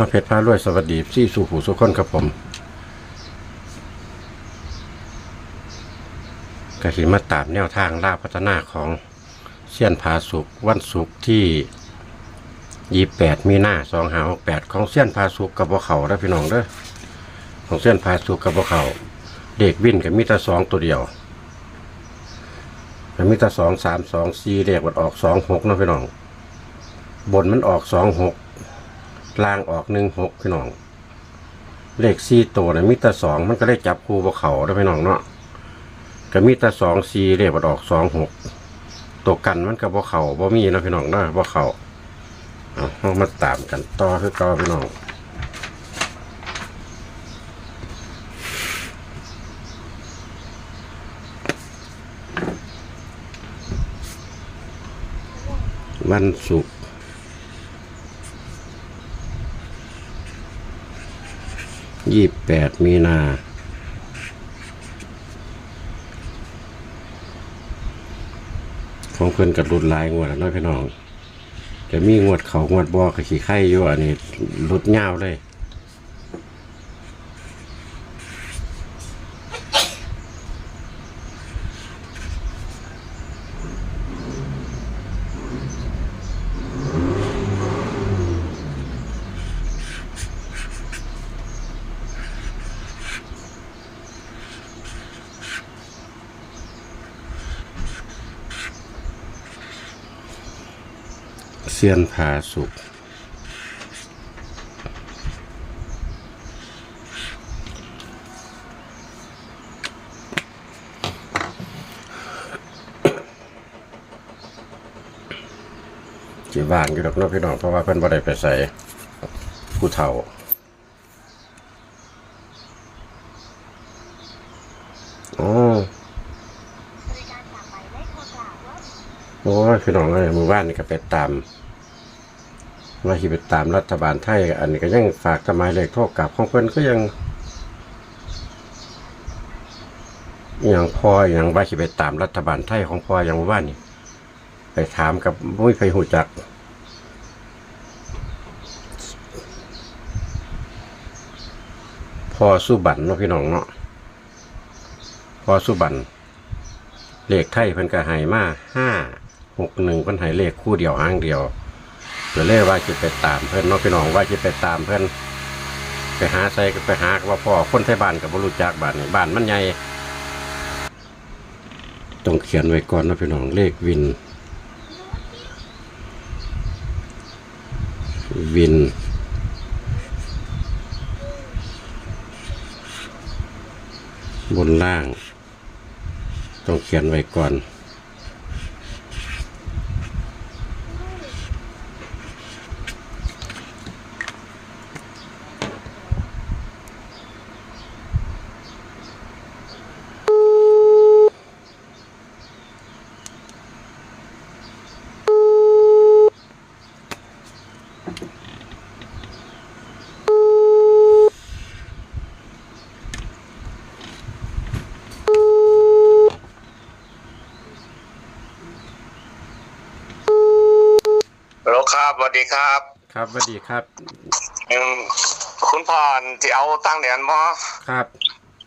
ห้าเพชรพารวยสวัสดีซี่สู่ผู้สุขคนครับผมกระสิมาตามแนวทางล่าพัฒนาของเซียนผาสุกวันศุกที่ยี่แปดมีหน้าสองหาหกแปดของเซียนผาสุกกับบ่เขาได้พี่น้องเด้อของเซียนผาสุกกับบ่เขาเด็กวิ่นกับมิตรสองตัวเดียวกับมิตรสองสามสองสี่เด็กมันออกสองหกนะพี่น้อง บนมันออกสองหก ล่างออกหนึ่งหกพี่น้อง เลขสี่ตัวนะมิตรสองมันก็ได้จับคู่บเขาได้พี่น้องเนาะก็มิตรสองสี่เลขมันออกสองหกตัวกันมันกับบวเขาบ่มีนะพี่น้องเนาะบวเขาเอามาตามกันต่อคือต่อพี่น้องวันศุกร์ ยี่แปดมีนาของเพื่อนกับรุดหลายงวดน้อยพี่น้องจะมีงวดเขางวดบอกระขี่ไข่อยู่อันนี้รุดเงาวเลย เซียนผาสุกจีวางอยู่ดอกน้อพี่น้องเพราะว่าเพิ่นบ่ได้ไปใส่ผู้เฒ่าโอ้โอ้พี่น้องเอ้ยมือว่านนี่ก็ไปตาม ว่าสิไปตามรัฐบาลไทย อันนี้ก็ยังฝากทำไมเลขโทรกลับของเพิ่นก็ยังอย่างพ่ออย่างว่าสิไปตามรัฐบาลไทยของพออย่างว่านี่ ไปถามกับมุ้ยไฟหูจักพ่อสุบันเนาะพี่น้องเนาะพอสุบันเลขไทยเพิ่นก็ให้มาห้าหกหนึ่งเพิ่นให้เลขคู่เดียวหางเดียว เดี๋ยวเลยว่าจะไปตามเพิ่อนเนาะพี่น้องว่าจะไปตามเพิ่อนไปหาใส่ก็ไปหาว่าพ่อคนไทยบ้านกับบรูจักบ้านนี่บ้านมันใหญ่ต้องเขียนไว้ก่อนนะพี่น้องเลขวิน วิน บนล่าง ต้องเขียนไว้ก่อน ฮัลโหล ครับสวัสดีครับครับสวัสดีครับอืมคุณพรที่เอาตั้งเหรียญมอครับ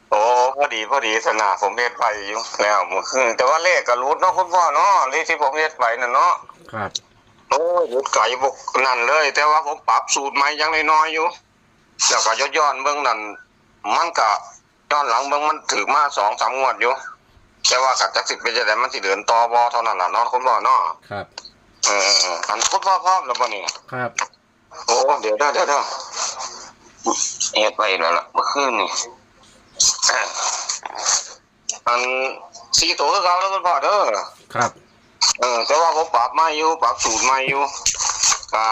โอ้พอดีพอดีสนาผมเฮ็ดไปอยู่แล้วเมื่อคืนแต่ว่าเลขก็รูดเนาะคุณพ่อเนาะเลขที่ผมเฮ็ดไปน่ะเนาะครับโอ้ยรูดไก่บกนั่นเลย แต่ว่าผมปรับสูตรใหม่ยังน้อยๆอยู่แล้วก็ย้อนๆเบื้องนั้นมันก็ย้อนหลังเบื้องมันถือมาสองสามงวดอยู่แต่ว่ากัดจักสิบเป็นจะได้มันสิเดินต่อบอเท่านั้นล่ะเนาะคุณพ่อเนาะครับ เออๆอันคุณพ่อพร้อมแล้วบ่นี่ครับ โอ้เดี๋ยวได้เดี๋ยวได้เอ็ดไปแล้วล่ะเมื่อคืนนี่อะอันสีตัวคือเขาแล้วคุณพ่อเด้อ ครับ เออแต่ว่าผมปรับมาอยู่ปรับสูตรมาอยู่ก็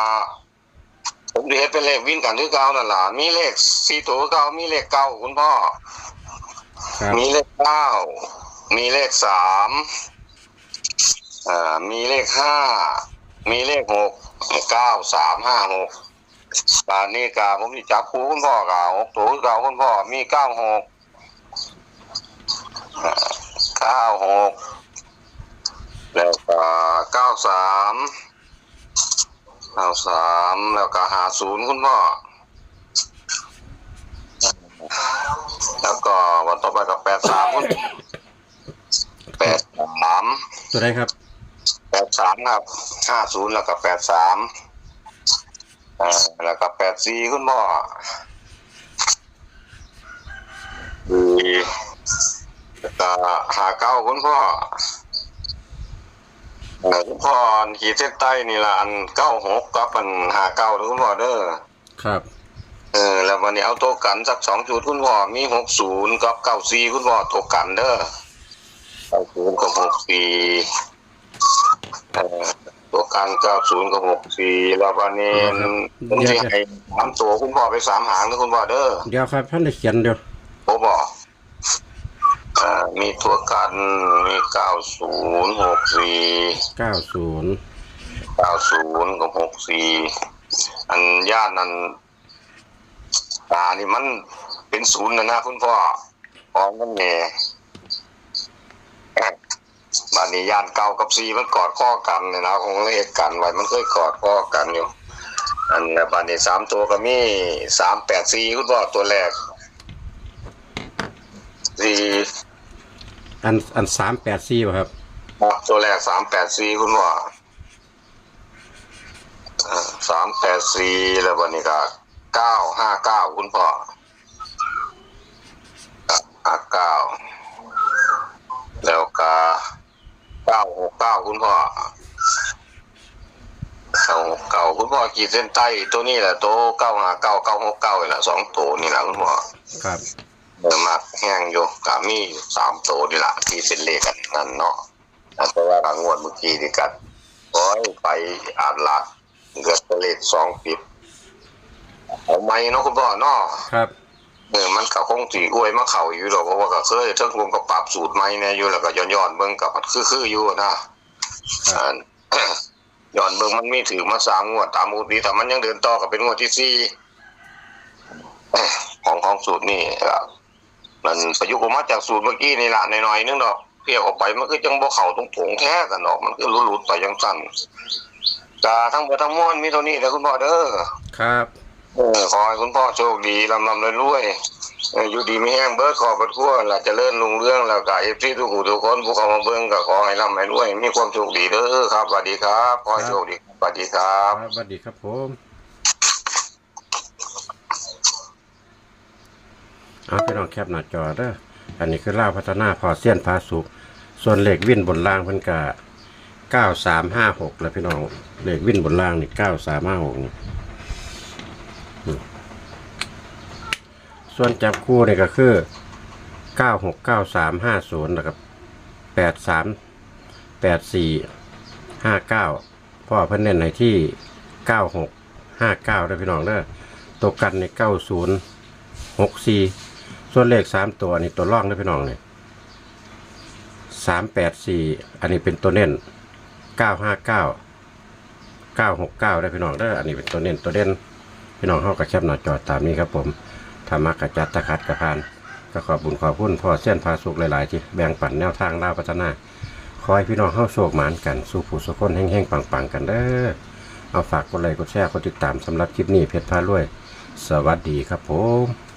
ผมเรียนเป็นเลขวิ่งกันคือเก่านั่นล่ะมีเลขสี่ตัวคือเก่ามีเลขเก้าคุณพ่อ ครับ มีเลขเก้ามีเลขสาม อ่ามีเลขห้ามีเลขหกเก้าสามห้าหกตอนนี้กาผมสิจับคู่คุณพ่อกาหกตัวคือเก่าคุณพ่อมีเก้าหกเก้าหกแล้วก็เก้าสามเก้าสามแล้วก็หาศูนย์คุณพ่อแล้วก็วันต่อไปกับแปดสามแปดสามตัวใดครับ ดสามครับห้าศูนย์แล้วก็แปดสามอ่าแล้วก็แปดสี่คุณพ่อดีแล้วก็หาเก้าคุณพ่อเอ่อคุณพ่อขีดเส้นใต้นี่ละอันเก้าหกกับอันหาเก้านะคุณพ่อเด้อครับเออแล้ววันนี้เอาตัวกันสักสองจุดคุณพ่อมีหกศูนย์กับเก้าสี่คุณพ่อตัวกันเด้อเก้าศูนย์กับหกสี่เอ่อตัว กันเก้าศูนย์กับหกสี่แล้ววันนี้ผมจะให้สามตัวคุณพ่อไปสามหางนะคุณพ่อเด้อเดี๋ยวครับท่านได้เขียนเดี๋ยวผมบอกเอ่อมีตัวกันมีเก้าศูนย์หกสี่เก้าศูนย์เก้าศูนย์กับหกสี่อันย่านนั้นอ่านี่มันเป็นศูนย์นะนะคุณพ่อพร้อมกันแน่ บานนี้ย่านเก้ากับสี่มันกอดข้อกันเนี่ยนะคงเลขกันไว้มันเคยกอดข้อกันอยู่ อันบานนี้สามตัวก็มีสามแปดสี่คุณพ่อตัวแรกสี่อันอันสามแปดสี่ป่ะครับตัวแรกสามแปดสี่คุณพ่อสามแปดสี่แล้ววันนี้ก็เก้าห้าเก้าคุณพ่อห้าเก้าแล้วก็เก้าหกเก้า คุณพ่อเก้าหกเก้าคุณพ่อขีดเส้นใต้ตัวนี้แหละตัวเก้าห้าเก้าเก้าหกเก้านี่แหละสองตัวนี่แหละคุณพ่อครับเออมากแห้งอยู่กามีสามตัวนี่แหละที่เป็นเลขกันนั่นเนาะแต่ว่างวดเมื่อกี้นี่กันโอ้ยไปอ่านหลักเกิดเป็นเลขสองปิดเอาไหมเนาะคุณพ่อเนาะครับเออมันก็คงสีอวยมาเข่าอยู่หรอกเพราะว่าก็เคยเทิงรวมกับปรับสูตรไหมเนี่ยอยู่แล้วก็ย้อนย้อนๆเบิ่งกับมันคือคือๆอยู่นะอ่า ย้อนเบิ่งมันมีถือมาสามงวดตามอุดีแต่มันยังเดินต่อกับเป็นงวดที่สี่ของของสูตรนี่ครับมันประยุกต์ออกมาจากสูตรเมื่อกี้นี่ละหน่อยๆนึงดอกเพี้ยออกไปมันก็จังบ่เข่าตรงผงแท้กันดอก มันก็หลุดๆไปยังสั้นกาทั้งหมดทั้งมวลมีเท่านี้แหละคุณพ่อเด้อครับ เออขอให้คุณพ่อโชคดีลำลำรวยๆเอออยู่ดีไม่แห้งเบิดขอบัดขั้วล่ะจะเลื่อนลุงเรื่องแล้วก็เอฟซีทุกหูทุกคนผู้เข้ามาเบิ่งก็ขอให้ร่ำให้รวยมีความโชคดีเด้อครับสวัสดีครับขอให้โชคดีสวัสดีครัครับสวัสดีครับผมเอาพี่น้องแคปหน้าจอเด้ออันนี้คือล่าวพัฒนาพอเสี้ยนพาสุก ส่วนเหล็กวิ่นบนล่างเพิ่นกะเก้าสามห้าหกแล้วพี่น้องเหล็กวิ่นบนล่างนี่เก้าสามห้าหกนี่ ส่วนจับคู่นี่ก็คือเก้าหกเก้าสามห้าศูนย์นะครับแปดสามแปดสี่ห้าเก้าพ่อเพิ่นเน้นในที่เก้าหกห้าเก้าได้พี่น้องเด้อตกกันในเก้าศูนย์หกสี่ส่วนเลขสามตัวนี่ตัวร่องได้พี่น้องเนี่ยสามแปดสี่อันนี้เป็นตัวเน้นเก้าห้าเก้าเก้าหกเก้าได้พี่น้องเด้ออันนี้เป็นตัวเน้นตัวเด่น พี่น้องเข้ากับแคบหน่อยจอดตามนี้ครับผมธรรมะกระจัดตะคัดกระพาน ก็ขอบบุญขอบคุณพ่อเส้นพาสุกหลาย ๆ ที่แบ่งปันแนวทางดาพัฒนา คอยพี่น้องเข้าโชคหมานกัน สู่ผู้สุขคนแห้งๆ ปัง ๆ กันเด้อเอาฝากกดไลค์กดแชร์กดติดตามสำหรับคลิปนี้เพชรพารวย สวัสดีครับผม